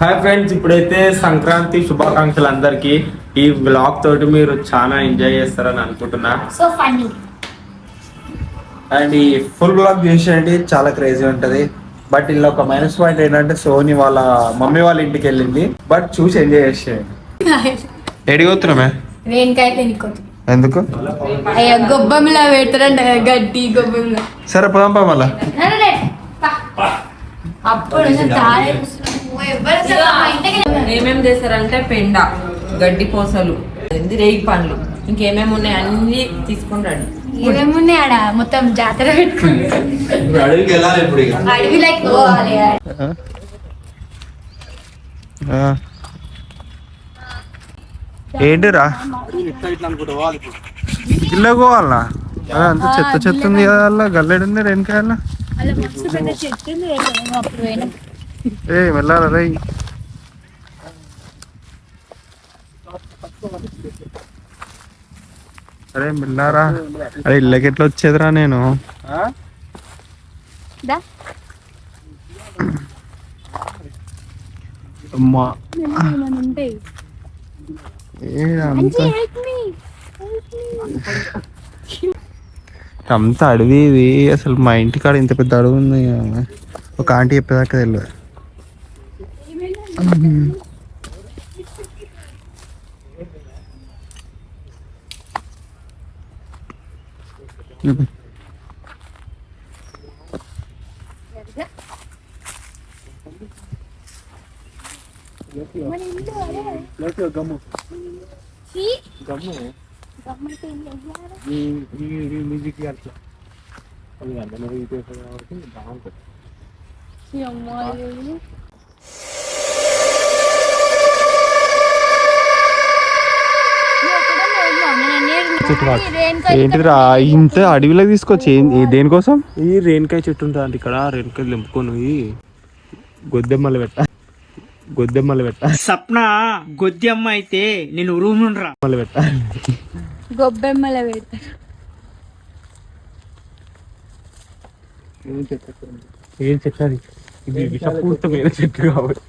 Hi friends ఇప్పుడైతే సంక్రాంతి శుభాకాంక్షలు అందరికి ఈ బ్లాగ్ తోటి మీరు చాలా ఎంజాయ్ చేస్తారని అనుకుంటున్నా. సో ఫన్నీ అండ్ ఈ ఫుల్ బ్లాగ్ చేసేయండి చాలా క్రేజీ ఉంటది. బట్ ఇలా ఒక మైనస్ పాయింట్ ఏంటంటే సోని వాళ్ళ మమ్మీ వాళ్ళ ఇంటికి వెళ్ళింది. బట్ చూసి ఎంజాయ్ చేసేయండి. ఎడిగోతున్నామే ఎందుకు? అయ్యా గొబ్బెమ్మలా పెడతారంట గడ్డి గొబ్బెమ్మలా సరే పోదాం మళ్ళా. అప్పుడు ఏమేమి చేస్తారంటే పెండ గడ్డి పూసలు రేగి పండ్లు ఇంకేమేమి ఉన్నాయి అన్ని తీసుకొని రండి. ఏమేమున్నాయి ఆడ? మొత్తం జాతర పోవాలి ఏంటిరా? ఇల్లు పోవాలనా అదే అంత చెత్త చెత్త ఉంది కదా అలా గల్లెడు ఉంది పెద్ద చెట్టు ఏ వెళ్ళాలి రే అరే మిల్లారా అరే ఇళ్ళకి ఎట్లా వచ్చేదిరా నేను. అమ్మా. అంత అడవి ఇది అసలు మా ఇంటికాడ ఇంత పెద్ద అడవి ఉంది. ఒక ఆంటీ చెప్పేదాకా తెలియదు lấy chưa gầm một chí gầm một gầm mấy tên này ra đó đi đi đi đi đi kia chứ không làm nó đi chơi không đâu chứ không có chiều mời Renuka ఏంటిరా ఇంత అడవిలోకి తీసుకొచ్చి దేనికోసం? ఈ రేణుకాయ చెట్టు ఉంటుంది ఇక్కడ. రేణుకాయలు తెంపుకొని పోయి గొద్దెమ్మలు పెట్ట. గొద్దెమ్మలు పెట్ట. సప్న గొద్దెమ్మ అయితే నేను రూమ్ రా. మళ్ళీ పెట్ట. గొబ్బెమ్మల పెడతారు ఏం చెట్టు అది? ఇది విషపూరితమైన చెట్టు కాబట్టి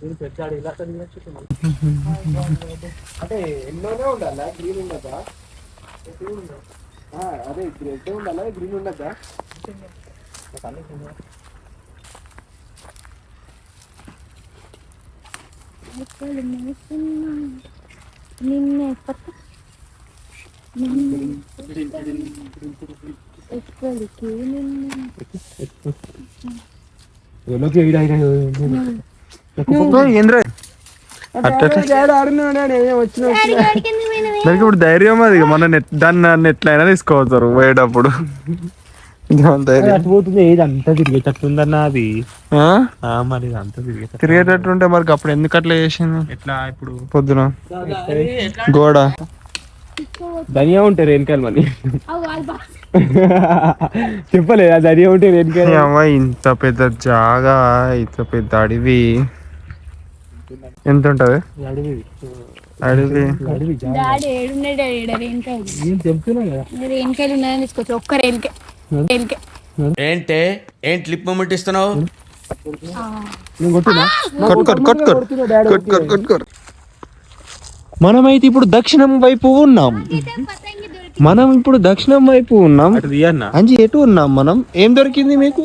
నేను పెట్టాడు ఇలా అంటే ఎల్లోనే ఉండాలా గ్రీన్ ఉండదా అదే రెడ్ ఉండాలా గ్రీన్ ఉండదా నిన్నే పట్టు ఎక్కడికి నిన్ను ఎవరికి ఏడాయి దానికి ఇప్పుడు ధైర్యం అది మన దాన్ని నన్ను ఎట్లయినా తీసుకోవచ్చు పోయేటప్పుడు. తిరిగేటట్టు ఉంటే మరి అప్పుడు ఎందుకు అట్లా చేసింది? ఎట్లా ఇప్పుడు? పొద్దున. గోడ. ధనియా ఉంటే రేణుకాయలు మళ్ళీ చెప్పలేదు ఆ ధనియా ఉంటే వెనకాల ఇంత పెద్ద జాగా ఇంత పెద్ద అడవి. ఎంత ఉంటది ఏంటి? లిప్ మూమెంట్ ఇస్తున్నావు? మనమైతే ఇప్పుడు దక్షిణం వైపు ఉన్నాం. మనం ఇప్పుడు దక్షిణం వైపు ఉన్నాం. అంజి ఎటు ఉన్నాం మనం? ఏం దొరికింది మీకు?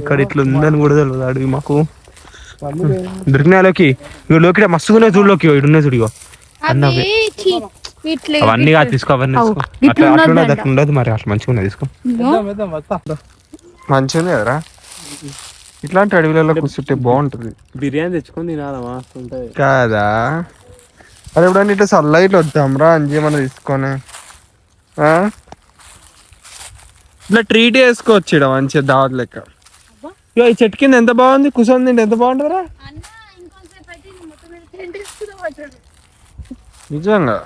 ఇక్కడ ఇట్లా ఉందని కూడా తెలియదు అడిగి మాకు. దొరికినాలోకి ఇవి లోకి మస్తుగానే చూడలోకి. ఇడున్నాయి చూడిగో అవి. చీ, ఇట్లా అవన్నీ కాదు తీసుకో అవన్నీ అవు, తీసుకో. అట్లా అట్లా. ఉండదు అట్లా ఉండదు మరి. అట్లా మంచిగా ఉన్నది తీసుకో. మంచిగా ఉంది కదరా? ఇట్లాంటి అడవిలలో కూర్చుంటే బాగుంటుంది. బిర్యానీ తెచ్చుకొని తినాలమ్మా ఉంటది. కాదా? అరే ఎప్పుడన్నా ఇట్లా చల్ల ఇట్లా వద్దాం రా అంజీ మనం తీసుకొని. ఆ? ఇట్లా ట్రీట్ చేసుకోవచ్చు ఇక్కడ మంచిగా దావత్ లెక్క. ఇక ఈ చెట్టు కింద ఎంత బాగుంది? కూర్చొని తింటే ఎంత బాగుంటుందిరా? నిజంగా?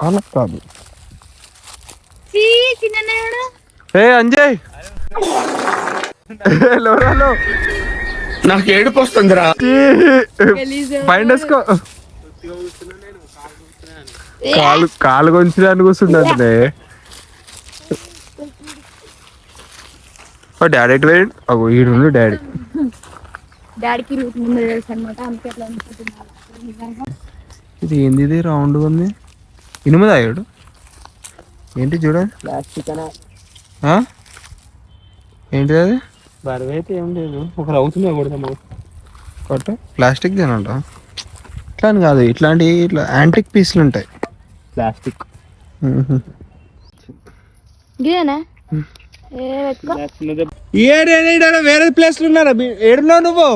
అలా కాదు. ఏ అంజయ్! హలో నాకు ఏడుపు వస్తుందిరా. పైన కాలు కాలు కొంచెం వస్తుంది అంటే డాడీ ఎటు పోయాడు? అగో ఈడు డాడీ. డాడీకి రూట్ ముందు తెలుసు అనమాట అందుకే అట్లా అనుకుంటున్నారు ఇది ఏంది ఇది? రౌండ్ ఉంది. ఇనుము తాగాడు ఏంటి చూడండి ఆ? ఏంటిది అది? బరువు అయితే ఏం లేదు. ఒక అవుతుంది కొడదాం కొట్ట. ప్లాస్టిక్ తినంట ఇట్లా అని కాదు ఇట్లాంటి ఇట్లా యాంటిక్ పీసులు ఉంటాయి. ప్లాస్టిక్ ఇదేనా ఏ పెట్టుకో ఏడు వేరే ప్లేస్లు ఉన్నారా? ఏడున్నావు నువ్వు?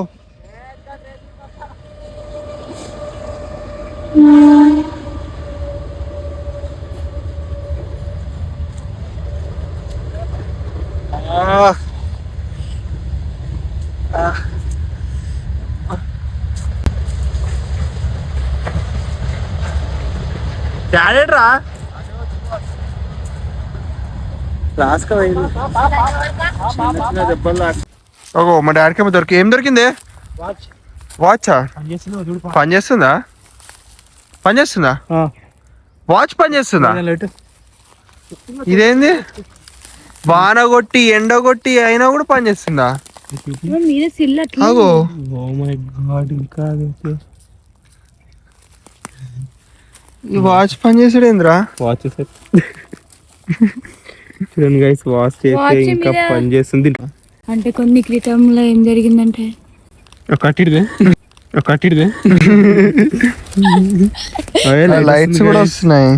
ఓహో మా డాడీకి ఏమో దొరికి ఏం దొరికింది? వాచా పని చేస్తుందా పని చేస్తుందా? వాచ్ పని చేస్తుందా? ఇదేంది? వాన కొట్టి ఎండ కొట్టి అయినా కూడా పని చేస్తుందా? ఈ వాచ్ పని చేసాడు ఏంద్రా వాచ్ చూడండి గైస్ వాచ్ చేస్తే ఇంకా పని చేస్తుంది. అంటే కొన్ని క్రితంలో ఏం జరిగిందంటే? కట్టిడిదే కట్టిడిదే లైట్స్ కూడా వస్తున్నాయి.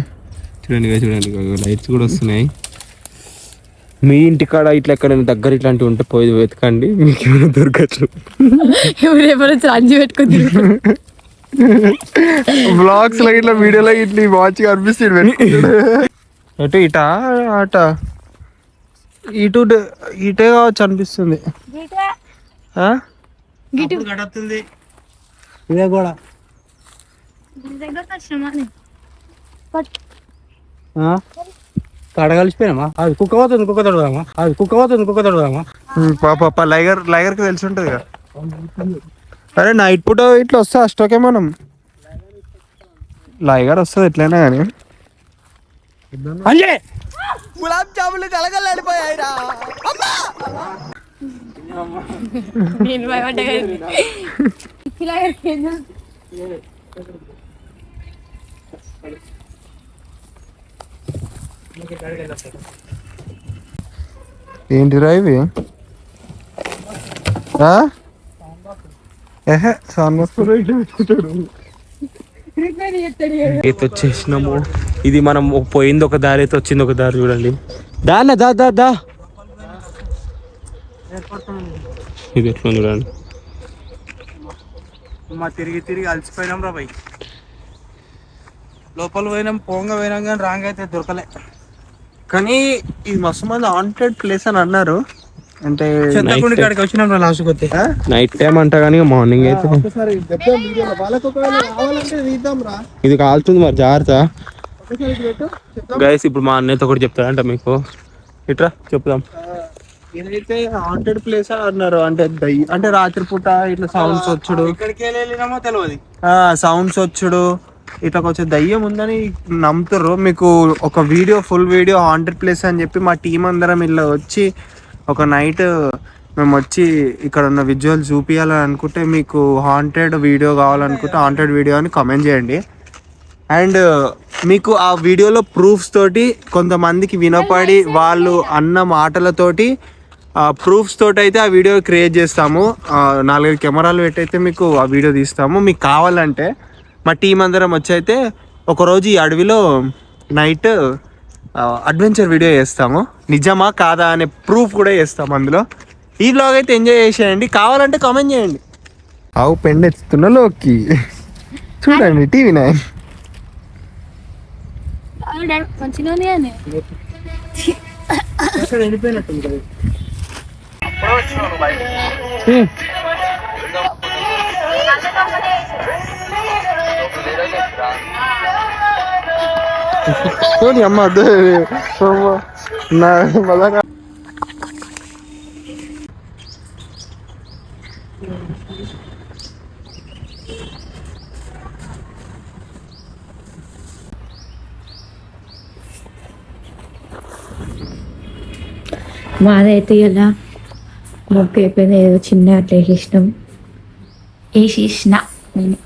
చూడండి చూడండి లైట్స్ కూడా వస్తున్నాయి. మీ ఇంటికాడ ఇట్లా ఎక్కడ దగ్గర ఇట్లాంటివి ఉంటే పోయి వెతకండి మీకు ఏమైనా దొరకచ్చు ఎవరెవరు రాజీ పెట్టుకుని బ్లాగ్స్లో ఇట్లా వీడియోలో ఇట్లా వాచ్ కనిపిస్తుంది ఎటు ఇటా అట. ఇటు ఇటే కావచ్చు అనిపిస్తుంది. ఆ? గిటు. ఇదే కూడా కడగలిసిపోయినామా అది కుక్క పోతుంది కుక్క తొడదామా? అది కుక్క పోతుంది కుక్క తొడదామా? పాప పాప లైగర్ లైగర్కి తెలిసి ఉంటుంది కదా. అరే నైట్ పూట ఇట్లా వస్తే అష్టోకే మనం లైగర్ వస్తుంది ఎట్లయినా కానీ. అంజే నేను భయపడ్డా ఇలా ఏంటిరా ఇవి? సాన్ అయితే వచ్చేసినాము. ఇది మనం పోయింది ఒక దారి అయితే వచ్చింది ఒక దారి చూడండి. దాన్న దా దా దా. ఇది ఎట్లా చూడండి. మా తిరిగి తిరిగి అలసిపోయినాం రా భయ్. లోపల పోయినాం పోంగ పోయినాం కానీ రాంగ్ అయితే దొరకలే. కానీ ఇది మస్తు మంది ఆంటెడ్ ప్లేస్ అని అన్నారు. అంటే చెత్తకుండి కాడికి వచ్చినాం రా నైట్ టైం అంట కానీ మార్నింగ్ అయితే. ఇది కాలుతుంది మరి జాగ్రత్త. గైస్ ఇప్పుడు మా అన్నయ్యతో ఒకటి చెప్తాడంట మీకు. ఇట్రా చెప్దాం. ఇదైతే హాంటెడ్ ప్లేస్ అని అన్నారు అంటే దయ్య అంటే రాత్రిపూట ఇట్లా సౌండ్స్ వచ్చుడు. తెలియదు సౌండ్స్ వచ్చుడు. ఇట్లా కొంచెం దయ్యం ఉందని నమ్ముతారు మీకు ఒక video full video haunted place అని చెప్పి మా టీం అందరం ఇలా వచ్చి ఒక నైట్ మేము వచ్చి ఇక్కడ ఉన్న విజువల్ చూపించాలని అనుకుంటే మీకు హాంటెడ్ వీడియో కావాలనుకుంటే హాంటెడ్ వీడియో అని కామెంట్ చేయండి. అండ్ మీకు ఆ వీడియోలో ప్రూఫ్స్ తోటి కొంతమందికి వినపడి వాళ్ళు అన్న మాటలతోటి ప్రూఫ్స్ తోటి అయితే ఆ వీడియో క్రియేట్ చేస్తాము. నాలుగైదు కెమెరాలు పెట్టయితే మీకు ఆ వీడియో తీస్తాము. మీకు కావాలంటే మా టీం అందరం వచ్చి అయితే ఒకరోజు ఈ అడవిలో నైట్ అడ్వెంచర్ వీడియో చేస్తాము. నిజమా కాదా అనే ప్రూఫ్ కూడా చేస్తాము అందులో. ఈ బ్లాగ్ అయితే ఎంజాయ్ చేసేయండి. కావాలంటే కామెంట్ చేయండి. ఆవు పెండ ఎత్తుతున్న లోకి. చూడండి టీవీ నైన్. మంచిగా ఉంది కానీ సోని అమ్మ అదే మళ్ళా మాదైతే ఇలా మొక్క అయిపోయింది ఏదో చిన్న అట్లా వేసేసినాం. వేసేసిన నేను.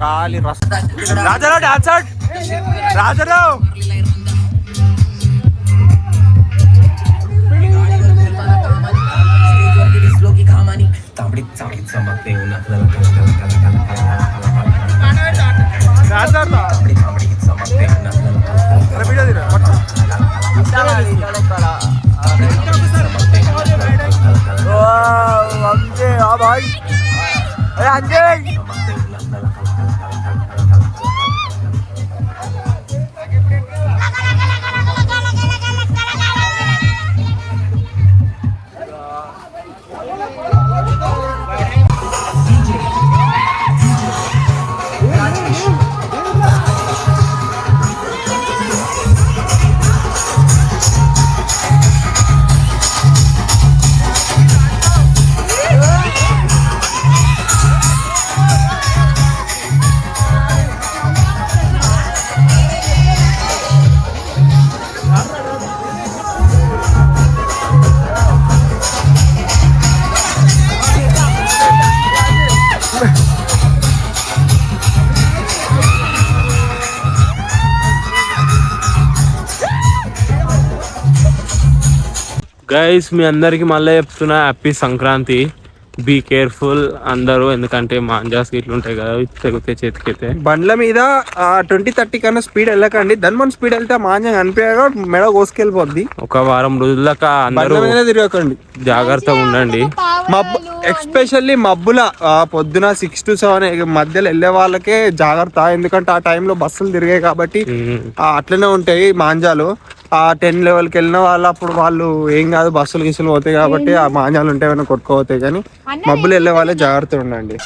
ఖాళీ రస్ రాజారావు డాన్స్ ఆడ్. రాజారావు గైస్ మీ అందరికి మళ్ళీ చెప్తున్నా హ్యాపీ సంక్రాంతి. బీ కేర్ఫుల్ అందరూ ఎందుకంటే మాంజాస్ ఇట్లా ఉంటాయి కదా తెగితే చేతికైతే. బండ్ల మీద ట్వంటీ థర్టీ కన్నా స్పీడ్ వెళ్ళకండి. దాని మన స్పీడ్ వెళ్తే మాంజంగా అనిపించగా మెడ కోసుకెళ్ళిపోద్ది. ఒక వారం రోజుల దాకా అందరూ తిరగకండి. జాగ్రత్తగా ఉండండి. మబ్బు ఎక్స్పెషల్లీ మబ్బుల పొద్దున సిక్స్ టు సెవెన్ మధ్యలో వెళ్ళే వాళ్ళకే జాగ్రత్త. ఎందుకంటే ఆ టైంలో బస్సులు తిరిగాయి కాబట్టి అట్లనే ఉంటాయి మాంజాలు. ఆ టెన్ లెవెల్కి వెళ్ళిన వాళ్ళు అప్పుడు వాళ్ళు ఏం కాదు బస్సులు గిసులు పోతాయి కాబట్టి ఆ మాంజాలు ఉంటే ఏమైనా కొట్టుకోపోతాయి కానీ మబ్బులు వెళ్ళే వాళ్ళే జాగ్రత్త ఉండండి.